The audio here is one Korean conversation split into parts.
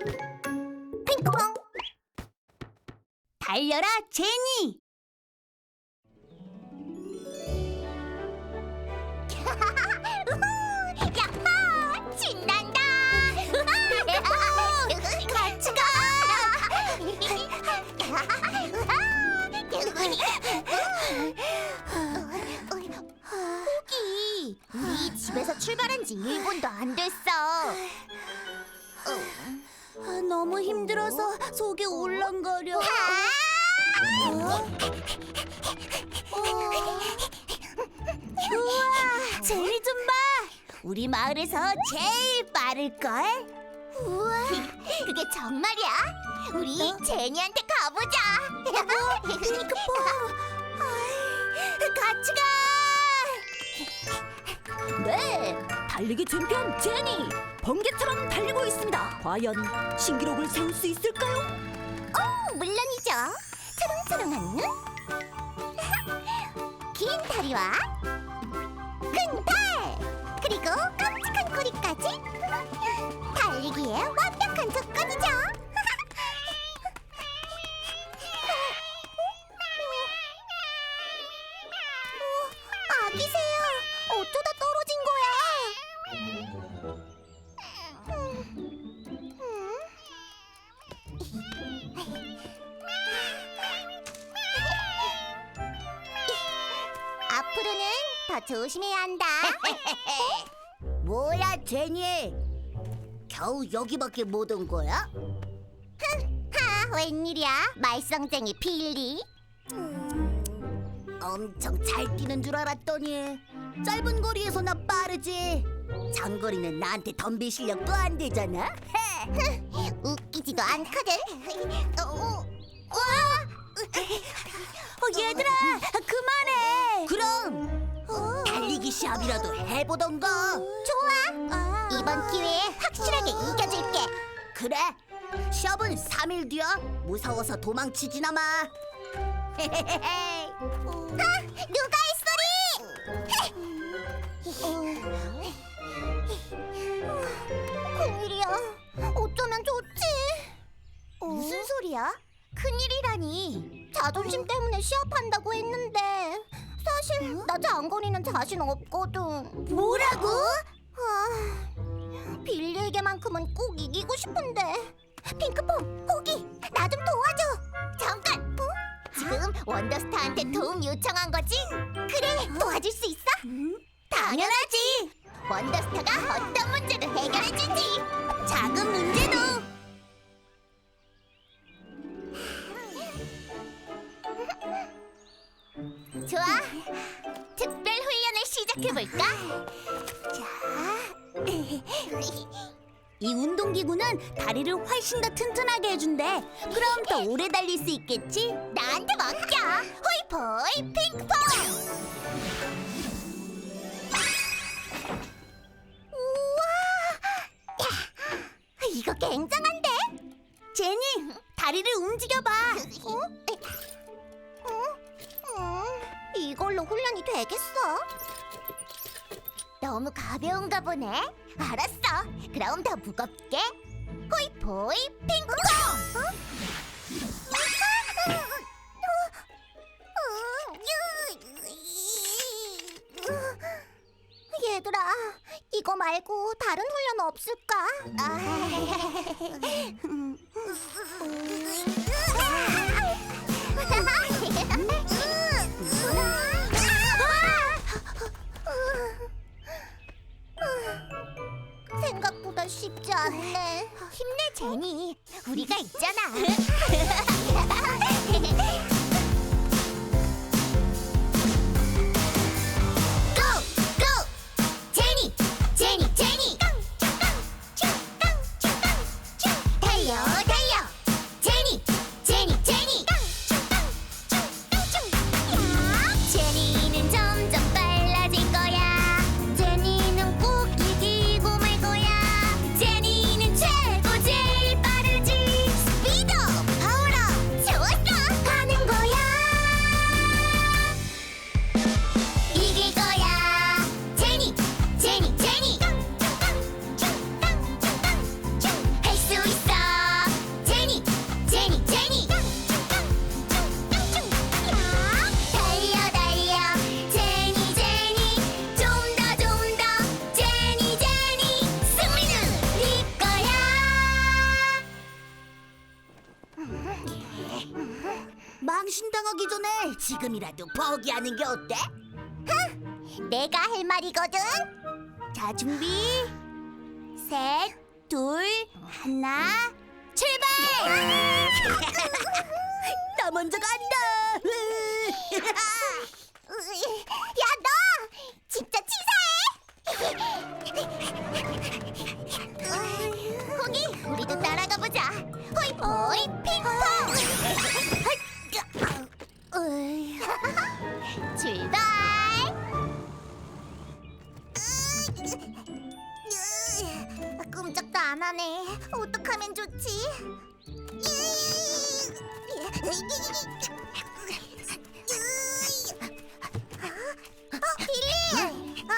핑크퐁 달려라 제니 우리 집에서 출발한 지 1분도 안 됐어 아, 너무 힘들어서 속이 울렁거려. 어? 우와, 제니 좀 봐. 우리 마을에서 제일 빠를걸? 우와, 그게 정말이야? 우리 제니한테 가보자. 핑크퐁, 같이 가. 네, 달리기 챔피언 제니 번개처럼 달리고 있습니다. 과연 신기록을 세울 수 있을까요? 어, 물론이죠. 초롱초롱한 눈, 긴 다리와 큰 팔, 그리고 깜찍한 꼬리까지 달리기에 완벽한 조건이죠. 앞으로는 더 조심해야 한다. 뭐야 제니? 겨우 여기밖에 못 온 거야? 하, 웬일이야? 말썽쟁이 빌리. 엄청 잘 뛰는 줄 알았더니 짧은 거리에서 나 빠르지. 장거리는 나한테 덤빌 실력도 안 되잖아. 웃기지도 않거든. 어, 얘들아 그만해. 그럼 어, 달리기 시합이라도 해보던가. 좋아. 이번 기회에 확실하게 이겨줄게. 그래. 시합은 3일 뒤야. 무서워서 도망치지나 마. 아, 누가 햇소리? 큰일이야. 어쩌면 좋지? 무슨 소리야? 큰일이라니. 자존심 때문에 시합한다고 했는데 사실 나 장거리는 자신 없거든. 뭐라고? 아, 빌리에게만큼은 꼭 이기고 싶은데. 핑크퐁, 호기, 나 좀 도와줘. 잠깐. 어? 지금 원더스타한테 도움 요청한 거지? 그래, 도와줄 수 있어? 당연하지. 원더스타가 어떤 문제를 시작해볼까? 자. 이 운동기구는 다리를 훨씬 더 튼튼하게 해준대. 그럼 더 오래 달릴 수 있겠지? 나한테 맡겨. 호이포이 핑퐁. 우와. 야, 이거 굉장한데? 제니, 다리를 움직여봐. 어? 어? 음, 이걸로 훈련이 되겠어? 너무 가벼운가 보네. 알았어. 그럼 더 무겁게. 호이 포이 핑퐁. 얘들아, 이거 말고 다른 훈련 없을까? 생각보다 쉽지 않네. 힘내, 제니. 우리가 있잖아. 망신당하기 전에 지금이라도 포기하는 게 어때? 내가 할 말이거든. 자, 준비. 셋, 둘, 하나, 출발! 나 먼저 간다. 안 하네. 어떡하면 좋지? 어, 빌리! 어.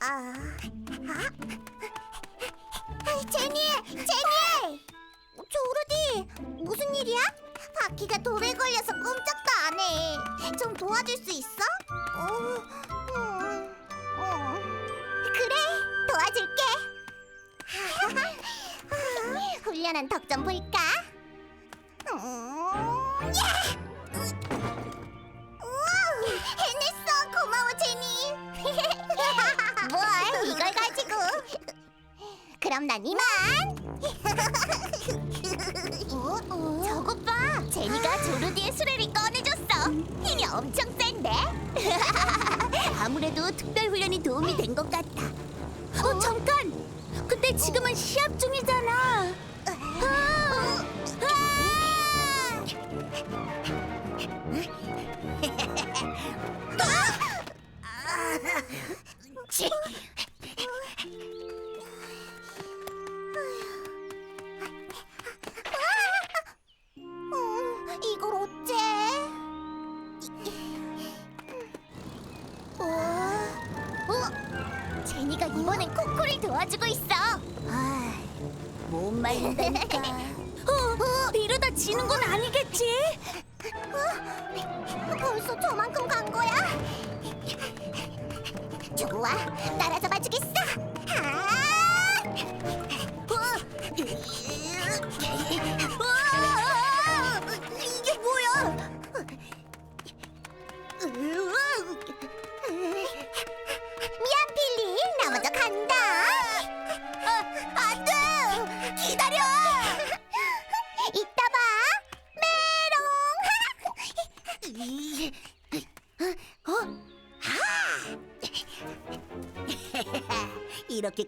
아, 아? 제니! 제니! 조르디! 무슨 일이야? 바퀴가 돌에 걸려서 꼼짝도 안 해. 좀 도와줄 수 있어? 어, 훈련한 덕 좀 볼까? 음, 해냈어. 고마워, 제니. 뭘 이걸 가지고? 그럼 난 이만. 저것 봐. 제니가 조르디의 수레를 꺼내줬어. 힘이 엄청 센데? 아무래도 특별 훈련이 도움이 된 것 같아. 어 잠깐. 근데 지금은 시합 이번엔 코코를 도와주고 있어. 아, 못 말린다니까. 어, 이러다 지는 건 아니겠지? 어? 벌써 저만큼 간 거야? 좋아, 따라잡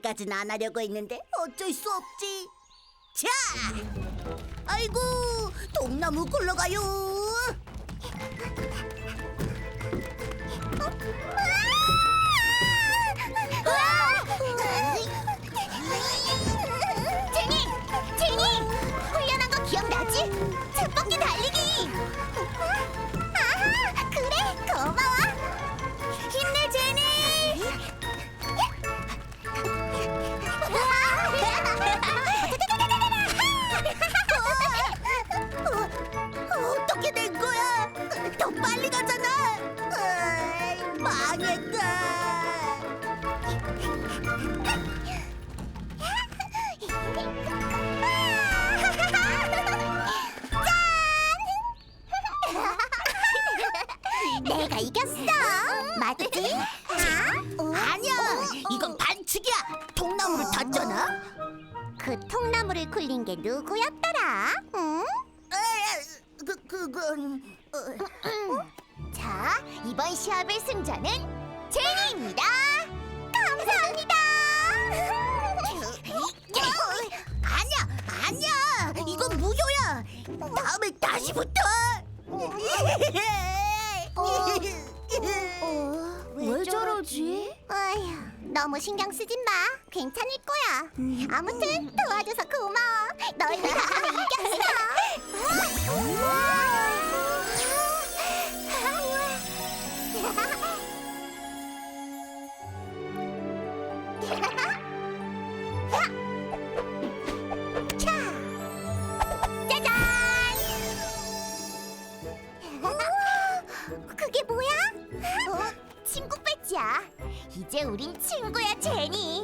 이렇게까지는 안 하려고 했는데 어쩔 수 없지. 자, 아이고 통나무 굴러가요. 게 누구였더라? 응? 에, 그 그건 어, 자, 이번 시합의 승자는 제니입니다. 감사합니다. 아니야, 아니야. 이건 무효야. 다음에 다시부터. 왜 저러지? 어휴, 너무 신경 쓰지 마. 괜찮을 거야. 아무튼 도와줘서 고마워. 너희 덕분에 이겼어. 이제 우린 친구야, 제니.